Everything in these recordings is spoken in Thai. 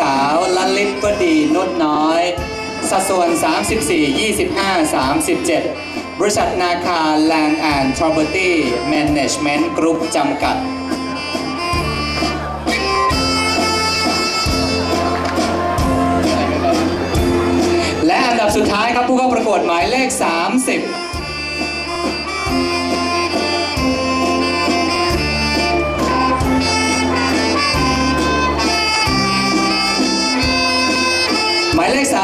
สาวลลิตวดีนุชน้อย สัดส่วน 34 25 37 บริษัทนาคา Land and Property Management Group จำกัดและอันดับสุดท้ายครับผู้เข้าประกวดหมายเลข 30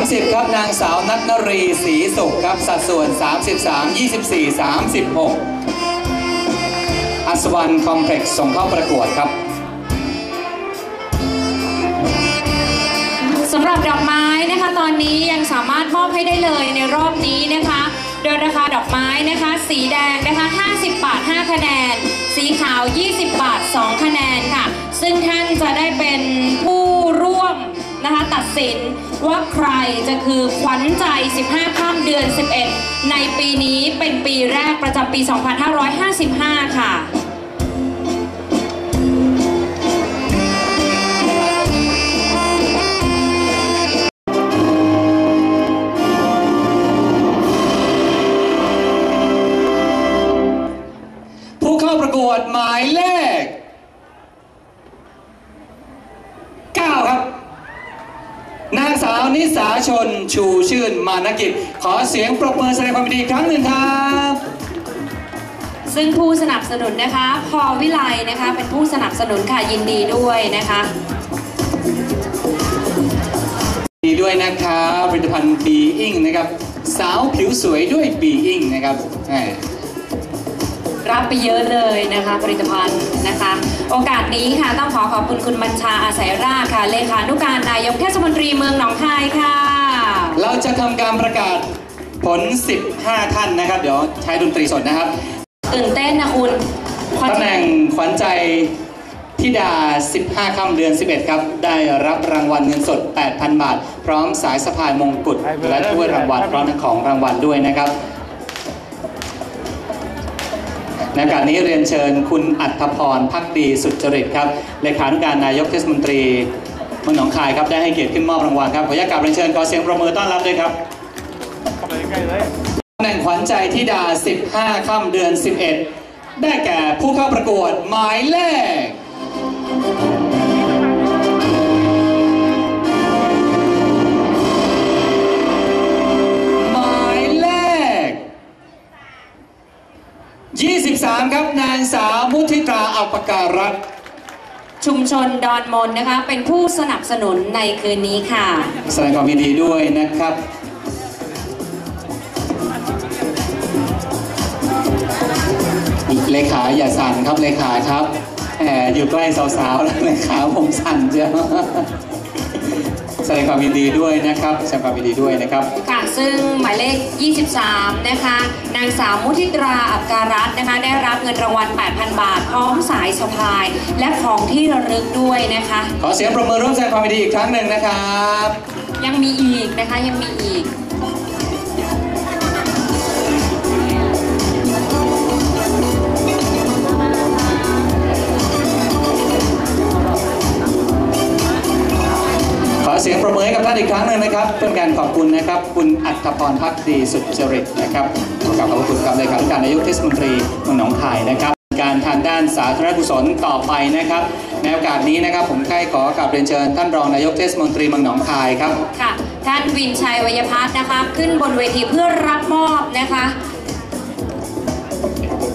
30 ครับนางสาวนัทนรีศรีสุขครับ สัดส่วน 33 24 36 อัศวรรณคอมเพล็กซ์ส่งเข้าประกวดครับสำหรับดอกไม้นะคะ ตอนนี้ยังสามารถมอบให้ได้เลยในรอบนี้นะคะ โดยราคาดอกไม้นะคะ สีแดงนะคะ 50 บาท 5 คะแนน สีขาว 20 บาท 2 คะแนนค่ะ ซึ่งท่านจะได้เป็นผู้ นะคะตัดสินว่าใครจะคือขวัญใจ 15 ข้ามเดือน 11 ในปีนี้เป็นปีแรกประจำปี 2555 ค่ะ มานกิจ ขอเสียงปรบมือแสดงความยินดีอีกครั้งหนึ่งครับ ซึ่งผู้สนับสนุนนะคะ พอวิไลนะคะ เป็นผู้สนับสนุนค่ะยินดีด้วยนะคะดีด้วยนะครับผลิตภัณฑ์บีอิงนะครับ สาวผิวสวยด้วยบีอิงนะครับแหมรับไปเยอะเลยนะคะผลิตภัณฑ์นะคะ โอกาสนี้ค่ะต้องขอขอบคุณคุณบัญชาอาศัยราชค่ะเลขานุการนายกเทศมนตรีเมืองหนองคายค่ะเรา จะทำการประกาศผล 15 ท่านนะครับ เดี๋ยวใช้ดนตรีสดนะครับตื่นเต้นนะคุณพอตำแหน่งขวัญใจธิดา 15 ค่ำเดือน 11 ครับ ได้รับรางวัลเงินสด 8,000 บาท พร้อมสายสะพายมงกุฎและถ้วยรางวัลพร้อมทั้งของรางวัลด้วยนะครับในโอกาสนี้เรียนเชิญคุณอัธพรพักดีสุจริตครับ เลขานุการนายกเทศมนตรี เมืองหนองคายครับได้ให้เกียรติขึ้นมอบรางวัลครับขออนุญาตกราบเรียนเชิญขอเสียงประมือต้อนรับด้วยครับเข้าไปใกล้ๆเลยตำแหน่งขวัญใจธิดา 15 ค่ำเดือน 11 ได้แก่ผู้เข้าประกวดหมายเลขหมายเลข 23 ครับนางสาวมุทิตราอัปการัตน์ ชุมชนดอนมนนะคะ เป็นผู้สนับสนุนในคืนนี้ค่ะ แสดงความยินดีด้วยนะครับ เลขาอย่าสั่นครับเลขาครับแหมอยู่ใกล้สาวๆแล้วเลขาผมสั่นเจ้า ดงความยินดีด้วยนะครับแสดงความยินดีด้วยนะครับ ค่ะซึ่งหมายเลข 23 นะคะ นางสาวมุทิตราอับการัตน์นะคะ ได้รับเงินรางวัล 8,000 บาท พร้อมสายสะพาย และของที่ระลึกด้วยนะคะ ขอเสียงปรบมือร่วมแสดงความยินดีอีกครั้งหนึ่งนะครับ ยังมีอีกนะคะยังมีอีก เสียงปรบมือให้กับท่านอีกครั้งหนึ่งนะครับเป็นการขอบคุณนะครับ คุณอัธพรพักดีสุจริตนะครับขอกราบขอบคุณกับเลขาธิการนายกเทศมนตรีเมืองหนองคายนะครับ การทางด้านสาธารณกุศลต่อไปนะครับในโอกาสนี้นะครับผมใกล้ขอกราบเรียนเชิญ ท่านรองนายกเทศมนตรีเมืองหนองคายครับค่ะท่านวินชัยวยพัฒน์นะคะ ขึ้นบนเวทีเพื่อรับมอบนะคะ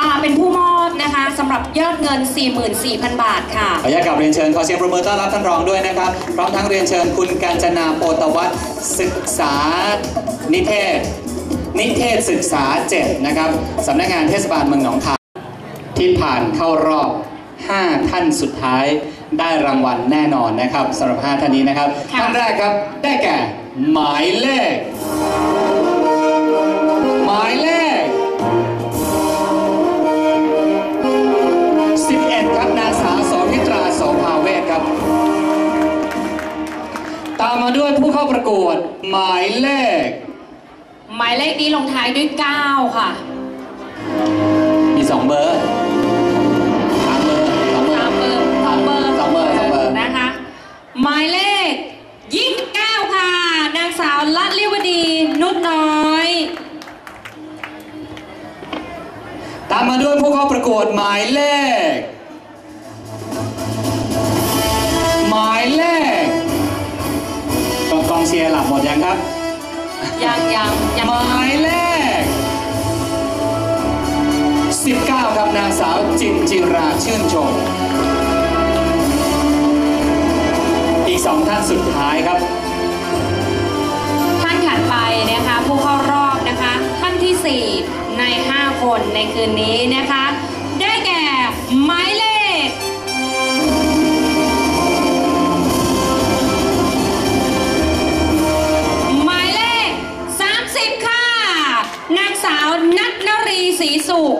อ่าเป็นผู้มอบ นะคะสำหรับยอดเงิน 44,000 บาทค่ะ ขออนุญาตกราบเรียนเชิญขอเสียงปรบมือต้อนรับท่านรองด้วยนะครับ พร้อมทั้งเรียนเชิญคุณการจนาโปตวัฒน์ศึกษานิเทศ นิเทศศึกษา 7 นะครับสำนักงานเทศบาลเมืองหนองคายที่ผ่านเข้ารอบ 5 ท่านสุดท้ายได้รางวัลแน่นอนนะครับสำหรับ 5 ท่านนี้นะครับ ค่ะ ท่านแรกครับได้แก่หมายเลข มาด้วยผู้เข้าประกวดหมายเลข หมายเลขนี้ลงท้ายด้วย 9 ค่ะ มีสองเบอร์สามเบอร์สองเบอร์ ตามเบอร์สองเบอร์สองเบอร์ นะคะ หมายเลขยี่สิบเก้าค่ะ นางสาวลัตลิวดี นุชน้อย ตามมาด้วยผู้เข้าประกวดหมายเลข หมายเลข องกองเชียร์หลับหมดยังครับ ยังยังยังหมายเลข19 ครับนางสาวจินจิราชื่นชม อีกสองท่านสุดท้ายครับ ท่านถัดไปนะคะผู้เข้ารอบนะคะ ท่านที่ 4 ใน 5 คนในคืนนี้นะคะ นัทนรีศรีสุข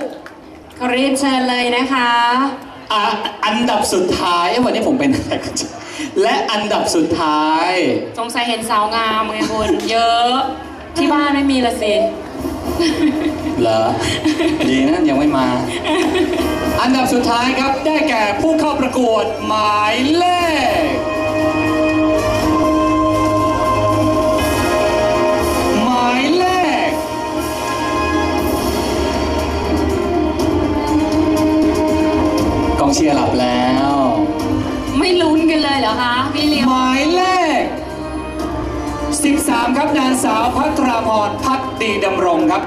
ขอเรียนเชิญเลยนะคะ อะอันดับสุดท้ายเอ้ยวันนี้ผมเป็นอะไรกันจ๊ะและอันดับสุดท้าย สงสัยเห็นสาวงามไงคุณเยอะ ที่บ้านไม่มีละสิ เหรอ ดีนะยังไม่มา อันดับสุดท้ายครับได้แก่ผู้เข้าประกวดหมายเลข ครับนางสาวพัทราพรพักดีดำรงครับ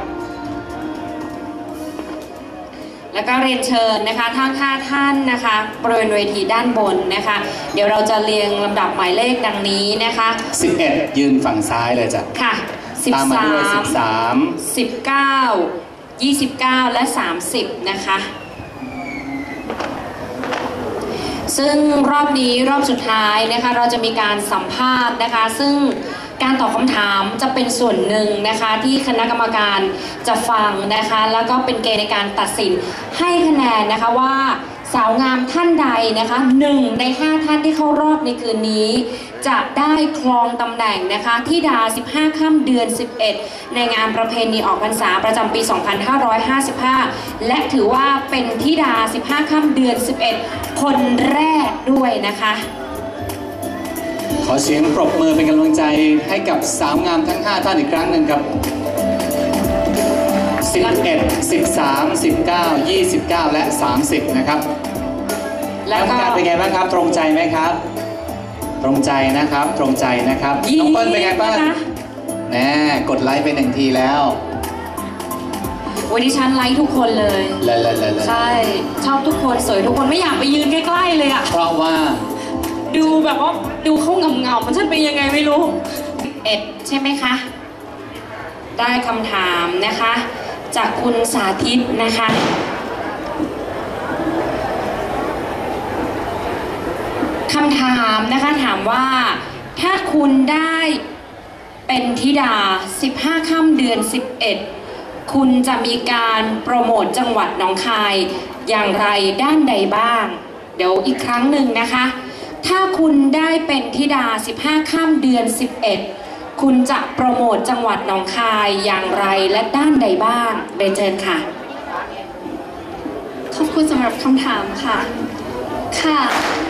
แล้วก็เรียนเชิญนะคะทั้ง5ท่านนะคะบริเวณเวทีด้านบนนะคะ เดี๋ยวเราจะเรียงลำดับหมายเลขดังนี้นะคะ 11 ยืนฝั่งซ้ายเลยจ้ะค่ะ ตามมาด้วย13 19 29 และ 30 นะคะซึ่งรอบนี้รอบสุดท้ายนะคะเราจะมีการสัมภาษณ์นะคะ ซึ่ง การตอบคำถามจะเป็นส่วนหนึ่งนะคะ ที่คณะกรรมการจะฟังนะคะ แล้วก็เป็นเกณฑ์ในการตัดสินให้คะแนนนะคะว่าสาวงามท่านใดนะคะหนึ่งใน 5 ท่านที่เข้ารอบในคืนนี้ จะได้ครองตำแหน่งนะคะที่ดา 15 ค่ำเดือน 11 ในงานประเพณีออกพรรษาประจำปี 2555 และถือว่าเป็นธิดา 15 ค่ำเดือน 11 คนแรกด้วยนะคะ อเสียงปรบมือเป็นกำลังใจให้กับสาวงามทั้ง 5 ท่านอีกครั้งหนึ่งครับ 11 13 19 29 และ 30 นะครับ แล้แล้ววก็การเป็นไงบ้างครับ ตรงใจไหมครับ ตรงใจนะครับ ตรงใจนะครับ น้องเปิ้ลเป็นไงบ้างนะคะแน่กดไลค์ไปหนึ่งทีแล้ววันนี้ฉันไลค์ทุกคนเลยเลยเลยเลยเลยใช่ ชอบทุกคนสวยทุกคนไม่อยากไปยืนใกล้ๆเลยอะเพราะว่า ดูแบบว่า ดูเขาเงาเงาๆมันฉันเป็นยังไงไม่รู้เอ็ดใช่ไหมคะ ได้คำถามนะคะ จากคุณสาธิตนะคะ คำถามนะคะถามว่า ถ้าคุณได้เป็นธิดา 15 ค่ำเดือน 11คุณจะมีการโปรโมทจังหวัดหนองคายอย่างไรด้านใดบ้าง เดี๋ยวอีกครั้งหนึ่งนะคะ ถ้าคุณได้เป็นธิดา 15ค่ำเดือน 11 คุณจะโปรโมทจังหวัดหนองคายอย่างไรและด้านใดบ้างเรียนเชิญค่ะ ขอบคุณสำหรับคำถามค่ะ ค่ะ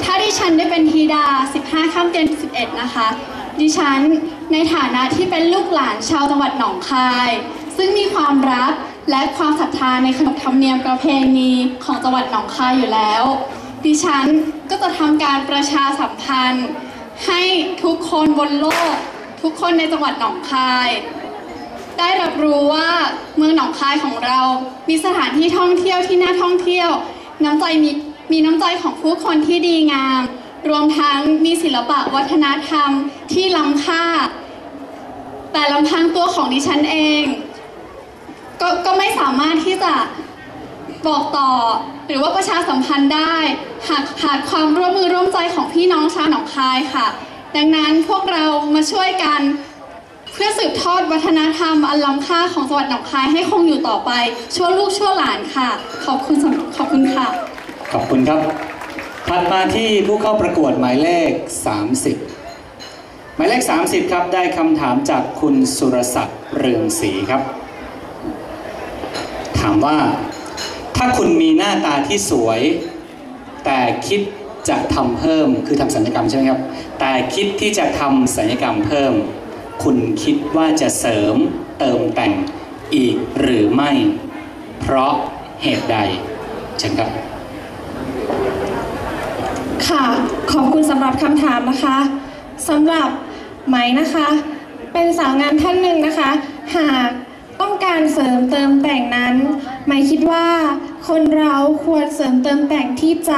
ถ้าดิฉันได้เป็นธีดา 15ค่ำเดือน 11 นะคะ ดิฉันในฐานะที่เป็นลูกหลานชาวจังหวัดหนองคาย ซึ่งมีความรักและความศรัทธาในขนบธรรมเนียมประเพณีของจังหวัดหนองคายอยู่แล้ว ดิฉัน ก็จะทำการประชาสัมพันธ์ ให้ทุกคนบนโลก ทุกคนในจังหวัดหนองคาย ได้รับรู้ว่าเมืองหนองคายของเรา มีสถานที่ท่องเที่ยวที่น่าท่องเที่ยว น้ำใจมีมีน้ำใจของผู้คนที่ดีงาม รวมทั้งมีศิลปะวัฒนธรรมที่ล้ำค่า แต่ลำพังตัวของดิฉันเองกก็ไม่สามารถที่จะ บอกต่อ หรือว่าประชาสัมพันธ์ได้ หากขาดความร่วมมือร่วมใจของพี่น้องชาวหนองคายค่ะ ดังนั้นพวกเรามาช่วยกันเพื่อสืบทอดวัฒนธรรมอันล้ำค่าของจังหวัดหนองคายให้คงอยู่ต่อไป ชั่วลูกชั่วหลานค่ะ ขอบคุณสำขอบคุณค่ะ ขอบคุณครับถัดมาที่ผู้เข้าประกวดหมายเลข 30 หมายเลข 30 ครับ ได้คำถามจากคุณสุรศักดิ์เรืองศรีครับ ถามว่า ถ้าคุณมีหน้าตาที่สวย แต่คิดจะทำเพิ่มคือทำศัลยกรรมใช่ไหมครับ แต่คิดที่จะทำศัลยกรรมเพิ่ม คุณคิดว่าจะเสริมเติมแต่งอีกหรือไม่ เพราะเหตุใดเชิญครับค่ะ ขอบคุณสำหรับคำถามนะคะสำหรับไหมนะคะ เป็นสาวงามท่านหนึ่งนะคะ หาก ต้องการเสริมเติมแต่งนั้น หมายคิดว่า คนเราควรเสริมเติมแต่งที่ใจ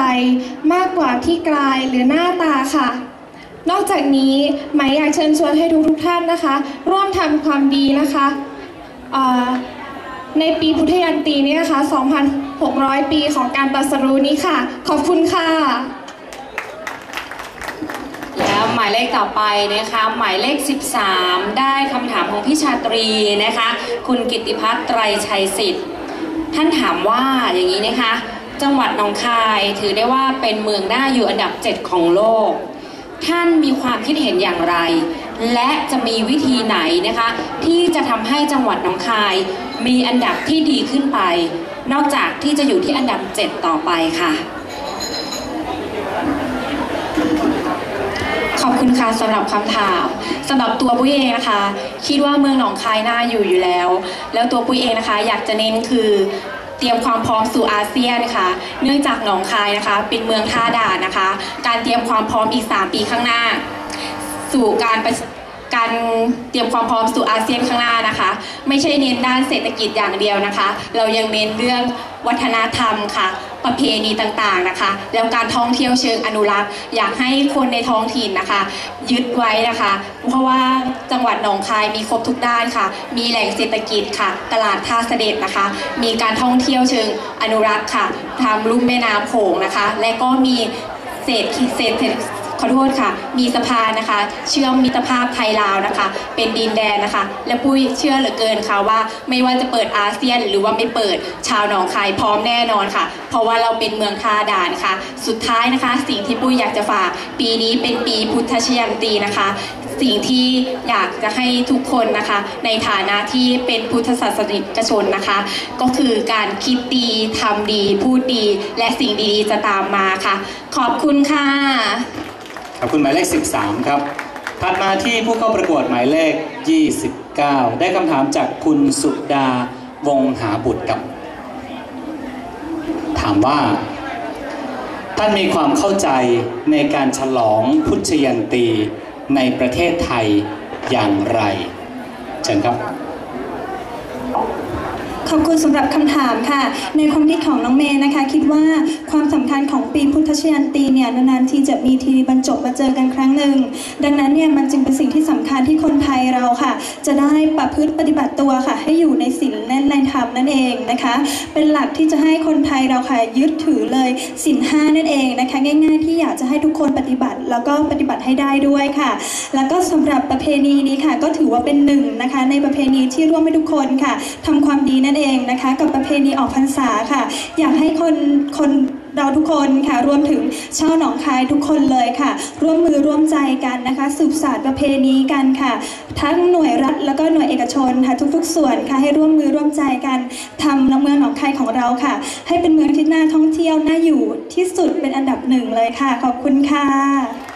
มากกว่าที่กายหรือหน้าตาค่ะ นอกจากนี้หมายอยากเชิญชวนให้ทุกทุกๆท่านนะคะ ร่วมทำความดีนะคะในปีพุทธยันตีนี้นะคะ 2,600 ปีของการตรัสรู้นี้ค่ะ ขอบคุณค่ะ หมายเลขต่อไปนะคะ หมายเลข 13 ได้คำถามของพี่ชาตรีนะคะ คุณกิติพัฒน์ไตรชัยสิทธิ์ ท่านถามว่าอย่างนี้นะคะ จังหวัดหนองคายถือได้ว่าเป็นเมืองหน่าอยู่อันดับ 7 ของโลก ท่านมีความคิดเห็นอย่างไร และจะมีวิธีไหนนะคะ ที่จะทำให้จังหวัดหนองคายมีอันดับที่ดีขึ้นไป นอกจากที่จะอยู่ที่อันดับ 7 ต่อไปค่ะ ขอบคุณค่ะสำหรับคำถามสำหรับตัวปุ้ยเองนะคะ คิดว่าเมืองหนองคายน่าอยู่อยู่แล้ว แล้วตัวปุ้ยเองนะคะ อยากจะเน้นคือเตรียมความพร้อมสู่อาเซียนค่ะ เนื่องจากหนองคายนะคะ เป็นเมืองท่าด่านนะคะ การเตรียมความพร้อมอีก 3 ปีข้างหน้า สู่การการเตรียมความพร้อมสู่อาเซียนข้างหน้านะคะ ไม่ใช่เน้นด้านเศรษฐกิจอย่างเดียวนะคะ เรายังเน้นเรื่องวัฒนธรรมค่ะ ประเพณีต่างๆนะคะ แล้วการท่องเที่ยวเชิงอนุรักษ์ อยากให้คนในท้องถิ่นนะคะ ยึดไว้นะคะ เพราะว่าจังหวัดหนองคายมีครบทุกด้านค่ะ มีแหล่งเศรษฐกิจค่ะ ตลาดท่าเสด็จนะคะ มีการท่องเที่ยวเชิงอนุรักษ์ค่ะทำลุ่มแม่น้ำโขงนะคะ และก็มีเศรษฐกิจเศษ ขอโทษค่ะ มีสะพานนะคะ เชื่อมมิตรภาพไทยลาวนะคะ เป็นดินแดนนะคะ และปุ้ยเชื่อเหลือเกินค่ะว่า ไม่ว่าจะเปิดอาเซียนหรือว่าไม่เปิดชาวหนองคายพร้อมแน่นอนค่ะ เพราะว่าเราเป็นเมืองท่าด่านค่ะ สุดท้ายนะคะ สิ่งที่ปุ้ยอยากจะฝาก ปีนี้เป็นปีพุทธชยันตีนะคะ สิ่งที่อยากจะให้ทุกคนนะคะ ในฐานะที่เป็นพุทธศาสนิกชนนะคะ ก็คือการคิดดีทำดีพูดดี และสิ่งดีๆจะตามมาค่ะ ขอบคุณค่ะ ขอบคุณหมายเลข 13 ครับถัดมาที่ผู้เข้าประกวดหมายเลข 29 ได้คำถามจากคุณสุดาวงหาบุตรครับ ถามว่า ท่านมีความเข้าใจในการฉลองพุทธยันตีในประเทศไทยอย่างไร เชิญครับ ขอบคุณสำหรับคำถามค่ะ ในความคิดของน้องเมย์นะคะ คิดว่าความสำคัญของปีพุทธชยันตีเนี่ยนานๆทีจะมีทีบรรจบมาเจอกันครั้งหนึ่ง ดังนั้นเนี่ยมันจึงเป็นสิ่งที่สำคัญที่คนไทยเราค่ะ จะได้ประพฤติปฏิบัติตัวค่ะ ให้อยู่ในศีลและในธรรมนั่นเองนะคะ เป็นหลักที่จะให้คนไทยเราค่ะยึดถือเลยศีลห้านั่นเองนะคะ ง่าย ๆ ที่อยากจะให้ทุกคนปฏิบัติ แล้วก็ปฏิบัติให้ได้ด้วยค่ะ แล้วก็สำหรับประเพณีนี้ค่ะ ก็ถือว่าเป็นหนึ่งนะคะ ในประเพณีที่ร่วมให้ทุกคนค่ะทำความดีนั่นเองนะคะ กับประเพณีออกพรรษาค่ะ อยากให้คนคนเราทุกคนค่ะรวมถึงชาวหนองคายทุกคนเลยค่ะ ร่วมมือร่วมใจกันนะคะ สืบสานประเพณีกันค่ะ ทั้งหน่วยรัฐแล้วก็หน่วยเอกชนค่ะทุก ๆ ส่วนค่ะให้ร่วมมือร่วมใจกันทำเมืองหนองคายของเราค่ะ ให้เป็นเมืองที่น่าท่องเที่ยวน่าอยู่ที่สุดเป็นอันดับหนึ่งเลยค่ะ ขอบคุณค่ะ